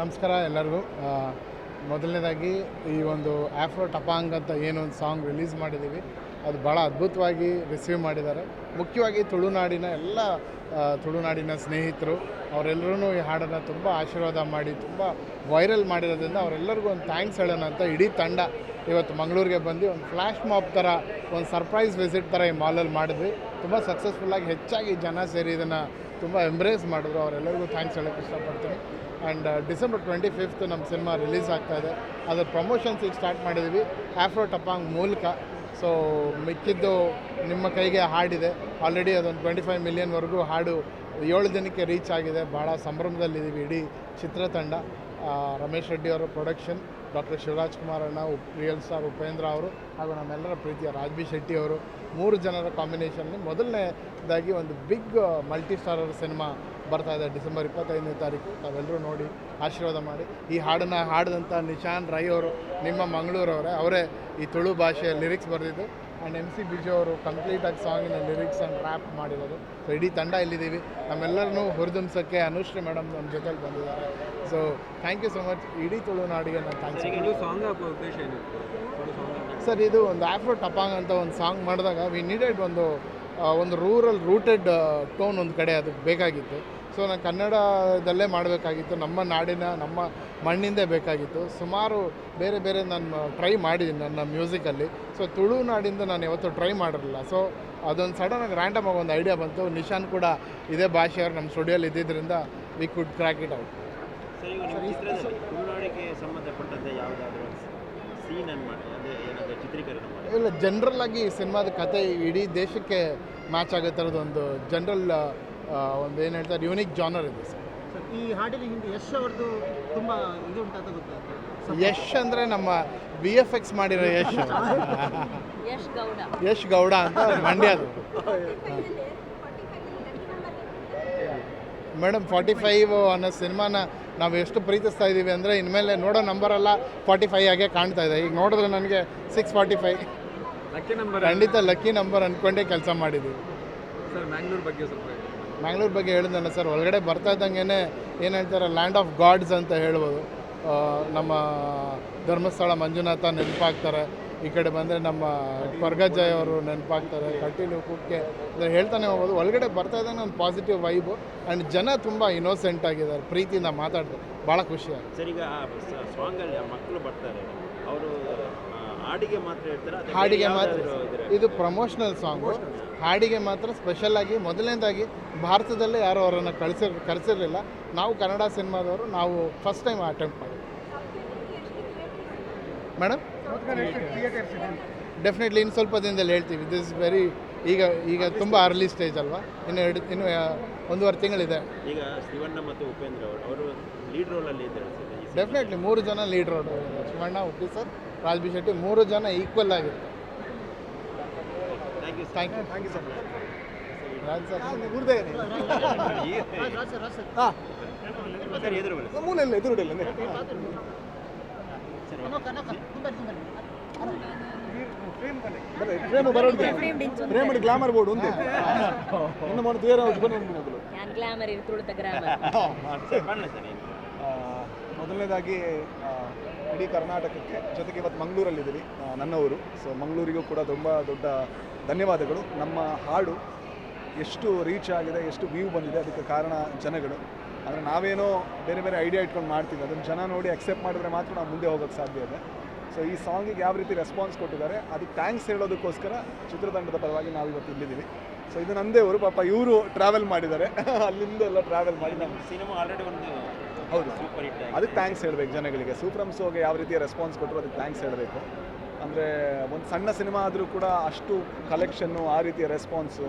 ನಮಸ್ಕಾರ ಎಲ್ಲರಿಗೂ. ಮೊದಲನೇದಾಗಿ ಈ ಒಂದು ಆಫ್ರೋ ಟಪಾಂಗ್ ಅಂತ ಏನೊಂದು ಸಾಂಗ್ ರಿಲೀಸ್ ಮಾಡಿದ್ದೀವಿ. ಅದು ಭಾಳ ಅದ್ಭುತವಾಗಿ ರಿಸೀವ್ ಮಾಡಿದ್ದಾರೆ. ಮುಖ್ಯವಾಗಿ ತುಳುನಾಡಿನ ಎಲ್ಲ ತುಳುನಾಡಿನ ಸ್ನೇಹಿತರು ಅವರೆಲ್ಲರೂ ಈ ಹಾಡನ್ನು ತುಂಬ ಆಶೀರ್ವಾದ ಮಾಡಿ, ತುಂಬ ವೈರಲ್ ಮಾಡಿರೋದ್ರಿಂದ ಅವರೆಲ್ಲರಿಗೂ ಒಂದು ಥ್ಯಾಂಕ್ಸ್ ಹೇಳೋಣ ಅಂತ ಇಡೀ ತಂಡ ಇವತ್ತು ಮಂಗಳೂರಿಗೆ ಬಂದು ಒಂದು ಫ್ಲ್ಯಾಶ್ ಮಾಪ್ ಥರ ಒಂದು ಸರ್ಪ್ರೈಸ್ ವಿಸಿಟ್ ಥರ ಈ ಮಾಲಲ್ಲಿ ಮಾಡಿದ್ವಿ. ತುಂಬ ಸಕ್ಸಸ್ಫುಲ್ಲಾಗಿ ಹೆಚ್ಚಾಗಿ ಜನ ಸೇರಿ ಇದನ್ನು ತುಂಬ ಎಂಬ್ರೇಸ್ ಮಾಡಿದ್ರು. ಅವರೆಲ್ಲರಿಗೂ ಥ್ಯಾಂಕ್ಸ್ ಹೇಳೋಕ್ಕೆ ಇಷ್ಟಪಡ್ತೀನಿ. ಆ್ಯಂಡ್ ಡಿಸೆಂಬರ್ ಟ್ವೆಂಟಿ ಫಿಫ್ತ್ ನಮ್ಮ ಸಿನಿಮಾ ರಿಲೀಸ್ ಆಗ್ತಾ ಇದೆ. ಅದರ ಪ್ರಮೋಷನ್ಸ್ ಈಗ ಸ್ಟಾರ್ಟ್ ಮಾಡಿದ್ವಿ. ಆಫ್ರೋ ಟಪಾಂಗ್ ಮೂಲಕ. ಸೊ ಮಿಕ್ಕಿದ್ದು ನಿಮ್ಮ ಕೈಗೆ ಹಾಡಿದೆ. ಆಲ್ರೆಡಿ ಅದೊಂದು ಟ್ವೆಂಟಿ ಫೈವ್ ಮಿಲಿಯನ್ವರೆಗೂ ಹಾಡು ಏಳು ದಿನಕ್ಕೆ ರೀಚ್ ಆಗಿದೆ. ಭಾಳ ಸಂಭ್ರಮದಲ್ಲಿದ್ದೀವಿ. ಇಡೀ ಚಿತ್ರತಂಡ ರಮೇಶ್ ರೆಡ್ಡಿ ಅವರ ಪ್ರೊಡಕ್ಷನ್ ಡಾಕ್ಟರ್ ಶಿವರಾಜ್ ಕುಮಾರ್ ಅಣ್ಣ, ಉಪ್ ರಿಯಲ್ ಸ್ಟಾರ್ ಉಪೇಂದ್ರ ಅವರು ಹಾಗೂ ನಮ್ಮೆಲ್ಲರ ಪ್ರೀತಿಯ ರಾಜ್ಬಿ ಶೆಟ್ಟಿ ಅವರು ಮೂರು ಜನರ ಕಾಂಬಿನೇಷನ್ಲಿ ಮೊದಲನೇದಾಗಿ ಒಂದು ಬಿಗ್ ಮಲ್ಟಿ ಸ್ಟಾರರ್ ಸಿನಿಮಾ ಬರ್ತಾ ಇದೆ ಡಿಸೆಂಬರ್ ಇಪ್ಪತ್ತೈದನೇ ತಾರೀಕು. ತಾವೆಲ್ಲರೂ ನೋಡಿ ಆಶೀರ್ವಾದ ಮಾಡಿ. ಈ ಹಾಡನ್ನು ಹಾಡಿದಂಥ ನಿಶಾನ್ ರೈ ಅವರು ನಿಮ್ಮ ಮಂಗಳೂರವರೇ ಅವರೇ ಈ ತುಳು ಭಾಷೆಯ ಲಿರಿಕ್ಸ್ ಬರೆದಿದ್ದು. ಆ್ಯಂಡ್ ಎಂ ಸಿ ಬಿಜು ಅವರು ಕಂಪ್ಲೀಟಾಗಿ ಸಾಂಗಿನ ಲಿರಿಕ್ಸ್ ಆ್ಯಂಡ್ ರ್ಯಾಪ್ ಮಾಡಿರೋದು. ಸೊ ಇಡೀ ತಂಡ ಇಲ್ಲಿದ್ದೀವಿ. ನಮ್ಮೆಲ್ಲರನ್ನೂ ಹುರಿದುಂಬಿಸೋಕ್ಕೆ ಅನುಶ್ರೀ ಮೇಡಮ್ ನಮ್ಮ ಜೊತೆಲಿ ಬಂದಿದ್ದಾರೆ. So thank you so much ಇಡೀ ತುಳುನಾಡಿಗೆ ನಾನು ಥ್ಯಾಂಕ್ಸ್ ಸರ್ ಇದು ಒಂದು ಆಫ್ರೋ ಟಪಾಂಗ್ ಅಂತ ಒಂದು ಸಾಂಗ್ ಮಾಡಿದಾಗ ವಿ ನೀಡೆಡ್ ಒಂದು ಒಂದು ರೂರಲ್ ರೂಟೆಡ್ ಟೋನ್ ಒಂದು ಕಡೆ ಅದು ಬೇಕಾಗಿತ್ತು. ಸೊ ನಾನು ಕನ್ನಡದಲ್ಲೇ ಮಾಡಬೇಕಾಗಿತ್ತು. ನಮ್ಮ ನಾಡಿನ ನಮ್ಮ ಮಣ್ಣಿಂದೇ ಬೇಕಾಗಿತ್ತು. ಸುಮಾರು ಬೇರೆ ಬೇರೆ ನಾನು ಟ್ರೈ ಮಾಡಿದ್ದೀನಿ ನನ್ನ ಮ್ಯೂಸಿಕಲ್ಲಿ. ಸೊ ತುಳುನಾಡಿಂದ ನಾನು ಯಾವತ್ತೂ ಟ್ರೈ ಮಾಡಿರಲಿಲ್ಲ. ಸೊ ಅದೊಂದು ಆಗಿ ರ್ಯಾಂಡಮ್ ಆಗಿ ಒಂದು ಐಡಿಯಾ ಬಂತು. ನಿಶಾನ್ ಕೂಡ ಇದೇ ಭಾಷೆಯವರು ನಮ್ಮ ಸ್ಟುಡಿಯೋಲಿ ಇದ್ದಿದ್ದರಿಂದ we could crack it out ಮಾಡಿ ಅದೇ ಏನಾದರೂ ಚಿತ್ರೀಕರಣ ಮಾಡಿ. ಇಲ್ಲ ಜನರಲ್ ಆಗಿ ಸಿನಿಮಾದ ಕತೆ ಇಡೀ ದೇಶಕ್ಕೆ ಮ್ಯಾಚ್ ಆಗೋ ಥರದ್ದು ಒಂದು ಜನರಲ್ ಒಂದು ಏನು ಹೇಳ್ತಾರೆ ಯೂನಿಕ್ ಜಾನರ್ ಇದೆ ಸರ್. ಈ ಹಾಡಿನ ಹಿಂದೆ ಯಶ್ ಅವ್ರದ್ದು ತುಂಬ ಇದು ಉಂಟಂತ ಗೊತ್ತಾಗ್ತದೆ ಯಶ್ ಅಂದರೆ ನಮ್ಮ ಬಿ ಎಫ್ ಎಕ್ಸ್ ಮಾಡಿರೋ ಯಶ್. ಯಶ್ ಗೌಡ. ಯಶ್ ಗೌಡ ಅಂತ ಮಂಡ್ಯದು ಮೇಡಮ್ ಫಾರ್ಟಿ ಫೈವ್ ಅನ್ನೋ ಸಿನಿಮಾನ ನಾವು ಎಷ್ಟು ಪ್ರೀತಿಸ್ತಾ ಇದ್ದೀವಿ ಅಂದರೆ ಇನ್ಮೇಲೆ ನೋಡೋ ನಂಬರೆಲ್ಲ ಫಾರ್ಟಿ ಫೈವ್ ಆಗೇ ಕಾಣ್ತಾ ಇದೆ. ಈಗ ನೋಡಿದ್ರೆ ನನಗೆ six forty five lucky number ಖಂಡಿತ ಲಕ್ಕಿ ನಂಬರ್ ಅಂದ್ಕೊಂಡೇ ಕೆಲಸ ಮಾಡಿದ್ದೀವಿ. ಸರ್ ಮ್ಯಾಂಗ್ಳೂರ್ ಬಗ್ಗೆ ಸ್ವಲ್ಪ. ಮ್ಯಾಂಗ್ಳೂರ್ ಬಗ್ಗೆ ಹೇಳಿದ್ನಲ್ಲ ಸರ್ ಒಳಗಡೆ ಬರ್ತಾ ಇದ್ದಂಗೆ ಏನು ಹೇಳ್ತಾರೆ ಲ್ಯಾಂಡ್ ಆಫ್ ಗಾಡ್ಸ್ ಅಂತ ಹೇಳ್ಬೋದು. ನಮ್ಮ ಧರ್ಮಸ್ಥಳ ಮಂಜುನಾಥ ನೆನಪಾಗ್ತಾರೆ. ಈ ಕಡೆ ಬಂದರೆ ನಮ್ಮ ಪರ್ಗಜಯ್ ಅವರು ನೆನಪಾಗ್ತಾರೆ ಕಟೀಲು ಕುಕ್ಕೆ. ಅಂದರೆ ಹೇಳ್ತಾನೆ ಹೋಗೋದು ಒಳಗಡೆ ಬರ್ತಾ ಇದ್ದಾನೆ ಒಂದು ಪಾಸಿಟಿವ್ ವೈಬು ಆ್ಯಂಡ್ ಜನ ತುಂಬ ಇನ್ನೋಸೆಂಟ್ ಆಗಿದ್ದಾರೆ ಪ್ರೀತಿಯಿಂದ ಮಾತಾಡ್ತಾರೆ. ಭಾಳ ಖುಷಿ ಸರ್ ಈಗ ಸಾಂಗಲ್ಲಿ ಮಕ್ಕಳು ಬರ್ತಾರೆ. ಅವರು ಹಾಡಿಗೆ ಮಾತ್ರ ಹೇಳ್ತಾರೆ? ಹಾಡಿಗೆ ಮಾತ್ರ ಇದು ಪ್ರಮೋಷನಲ್ ಸಾಂಗು ಹಾಡಿಗೆ ಮಾತ್ರ ಸ್ಪೆಷಲ್ ಆಗಿ ಮೊದಲನೇದಾಗಿ ಭಾರತದಲ್ಲೇ ಯಾರು ಅವರನ್ನು ಕಳಿಸಿರ್ ಕರೆಸಿರಲಿಲ್ಲ. ನಾವು ಕನ್ನಡ ಸಿನಿಮಾದವರು ನಾವು ಫಸ್ಟ್ ಟೈಮ್ ಅಟೆಂಪ್ಟ್ ಮಾಡಿ ಮೇಡಮ್? ಡೆಫಿನೆಟ್ಲಿ ಇನ್ನು ಸ್ವಲ್ಪ ದಿನದಲ್ಲಿ ಹೇಳ್ತೀವಿ. ದಿಸ್ ಇಸ್ ವೆರಿ ಈಗ ಈಗ ತುಂಬ ಅರ್ಲಿ ಸ್ಟೇಜ್ ಅಲ್ವಾ? ಇನ್ನು ಎರಡು ಇನ್ನು ಒಂದೂವರೆ ತಿಂಗಳಿದೆ. ಈಗ ಶಿವಣ್ಣ ಮತ್ತು ಉಪೇಂದ್ರ ಅವರು ಅವರು ಲೀಡ್ ರೋಲಲ್ಲಿ ಇದ್ದಾರೆ. ಡೆಫಿನೆಟ್ಲಿ ಮೂರು ಜನ lead role Shivanna Uppi sir Raj B Shetty ಮೂರು ಜನ ಈಕ್ವಲ್ ಆಗಿರ್ತಾರೆ thank you sir. Thank you thank you sir Raj sir. ಮೂಲೆಲ್ಲ ಎದುರುಡೆಲ್ಲ గ్లామర్ బోర్డు ఉంది నిన్న మొన్న ಗ್ಲಾಮರ್ ಮೊದಲನೇದಾಗಿ ಇಡೀ ಕರ್ನಾಟಕಕ್ಕೆ ಜೊತೆಗೆ ಇವತ್ತು ಮಂಗಳೂರಲ್ಲಿದ್ದೀವಿ ನನ್ನ ಊರು ಸೊ ಮಂಗಳೂರಿಗೂ ಕೂಡ ತುಂಬ ದೊಡ್ಡ ಧನ್ಯವಾದಗಳು. ನಮ್ಮ ಹಾಡು ಎಷ್ಟು ರೀಚ್ ಆಗಿದೆ ಎಷ್ಟು ವ್ಯೂ ಬಂದಿದೆ ಅದಕ್ಕೆ ಕಾರಣ ಜನಗಳು. ಅಂದರೆ ನಾವೇನೋ ಬೇರೆ ಬೇರೆ ಐಡಿಯಾ ಇಟ್ಕೊಂಡು ಮಾಡ್ತೀವಿ. ಅದನ್ನು ಜನ ನೋಡಿ ಅಕ್ಸೆಪ್ಟ್ ಮಾಡಿದ್ರೆ ಮಾತ್ರ ನಾವು ಮುಂದೆ ಹೋಗೋಕ್ಕೆ ಸಾಧ್ಯ ಇದೆ. ಸೊ ಈ ಸಾಂಗಿಗೆ ಯಾವ ರೀತಿ ರೆಸ್ಪಾನ್ಸ್ ಕೊಟ್ಟಿದ್ದಾರೆ ಅದಕ್ಕೆ ಥ್ಯಾಂಕ್ಸ್ ಹೇಳೋದಕ್ಕೋಸ್ಕರ ಚಿತ್ರತಂಡದ ಪರವಾಗಿ ನಾವು ಇವತ್ತು ಇಲ್ಲಿದ್ದೀವಿ. ಸೊ ಇದು ನಂದೇ ಅವರು ಪಾಪ ಇವರು ಟ್ರಾವೆಲ್ ಮಾಡಿದ್ದಾರೆ. ಅಲ್ಲಿಂದ ಎಲ್ಲ ಟ್ರಾವೆಲ್ ಮಾಡಿ ನಮ್ಮ ಸಿನಿಮಾ ಆಲ್ರೆಡಿ ಒಂದು ಹೌದು. ಅದಕ್ಕೆ ಥ್ಯಾಂಕ್ಸ್ ಹೇಳಬೇಕು ಜನಗಳಿಗೆ. ಸೂಪ್ರಮ್ ಸೋಗೆ ಯಾವ ರೀತಿಯ ರೆಸ್ಪಾನ್ಸ್ ಕೊಟ್ಟರು ಅದಕ್ಕೆ ಥ್ಯಾಂಕ್ಸ್ ಹೇಳಬೇಕು. ಅಂದರೆ ಒಂದು ಸಣ್ಣ ಸಿನಿಮಾ ಆದರೂ ಕೂಡ ಅಷ್ಟು ಕಲೆಕ್ಷನ್ನು ಆ ರೀತಿಯ ರೆಸ್ಪಾನ್ಸು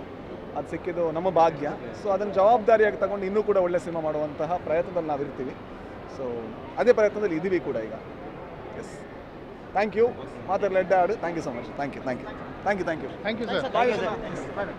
ಅದು ಸಿಕ್ಕಿದ್ದು ನಮ್ಮ ಭಾಗ್ಯ. ಸೊ ಅದನ್ನು ಜವಾಬ್ದಾರಿಯಾಗಿ ತಗೊಂಡು ಇನ್ನೂ ಕೂಡ ಒಳ್ಳೆ ಸಿನಿಮಾ ಮಾಡುವಂತಹ ಪ್ರಯತ್ನದಲ್ಲಿ ನಾವಿರ್ತೀವಿ. ಸೊ ಅದೇ ಪ್ರಯತ್ನದಲ್ಲಿ ಇದ್ದೀವಿ ಕೂಡ ಈಗ. ಎಸ್ ಥ್ಯಾಂಕ್ ಯು ಮಾತಾಡಲಿ ಎಡ್ಡ ಹಾಡು thank you so much thank you thank you thank you thank you thank you sir bye